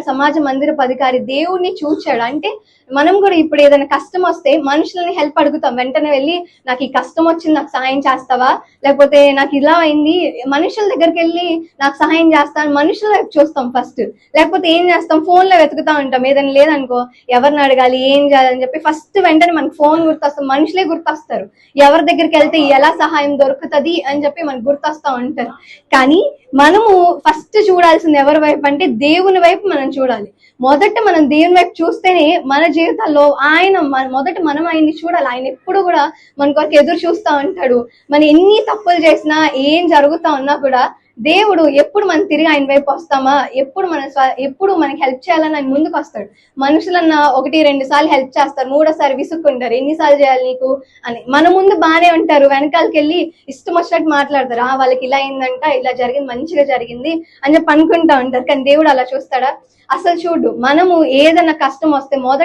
సమాజ మందిర అధికారి దేవుణ్ణి చూచాడు. అంటే మనం కూడా ఇప్పుడు ఏదైనా కష్టం వస్తే మనుషులని హెల్ప్ అడుగుతాం. వెంటనే వెళ్ళి నాకు ఈ కష్టం వచ్చింది నాకు సహాయం చేస్తావా? లేకపోతే నాకు ఇలా అయింది మనుషుల దగ్గరికి వెళ్ళి నాకు సహాయం చేస్తాను మనుషుల వైపు చూస్తాం ఫస్ట్. లేకపోతే ఏం చేస్తాం? ఫోన్లో వెతుకుతా ఉంటాం. ఏదైనా లేదనుకో ఎవరిని అడగాలి ఏం చేయాలని చెప్పి ఫస్ట్ వెంటనే మనకు ఫోన్ గుర్తొస్తాం. మనుషులే గుర్తొస్తారు. ఎవరి దగ్గరికి వెళ్తే ఎలా సహాయం దొరుకుతది అని చెప్పి మనకు గుర్తొస్తా ఉంటారు. కానీ మనము ఫస్ట్ చూడాల్సింది ఎవరి వైపు అంటే దేవుని వైపు మనం చూడాలి. మొదట మనం దేవుని వైపు చూస్తేనే మన జీవితాల్లో ఆయన మన- మొదట మనం ఆయన్ని చూడాలి. ఆయన ఎప్పుడు కూడా మన కొరకు ఎదురు చూస్తా ఉంటాడు. మనం ఎన్ని తప్పులు చేసినా ఏం జరుగుతా ఉన్నా కూడా దేవుడు ఎప్పుడు మనం తిరిగి ఆయన వైపు వస్తామా? ఎప్పుడు మన ఎప్పుడు మనకి హెల్ప్ చేయాలని ఆయన ముందుకు వస్తాడు. మనుషులన్నా ఒకటి రెండు సార్లు హెల్ప్ చేస్తారు. మూడోసారి విసుక్కుంటారు. ఎన్నిసార్లు చేయాలి నీకు? అని. మన ముందు బానే ఉంటారు. వెనకాలకి వెళ్ళి ఇష్టం వచ్చినట్టు మాట్లాడతారు. ఆ వాళ్ళకి ఇలా అయిందంట ఇలా జరిగింది మంచిగా జరిగింది అని చెప్పి అనుకుంటా ఉంటారు. కానీ దేవుడు అలా చూస్తాడా? అసలు చూడు మనము ఏదైనా కష్టం వస్తే మొదట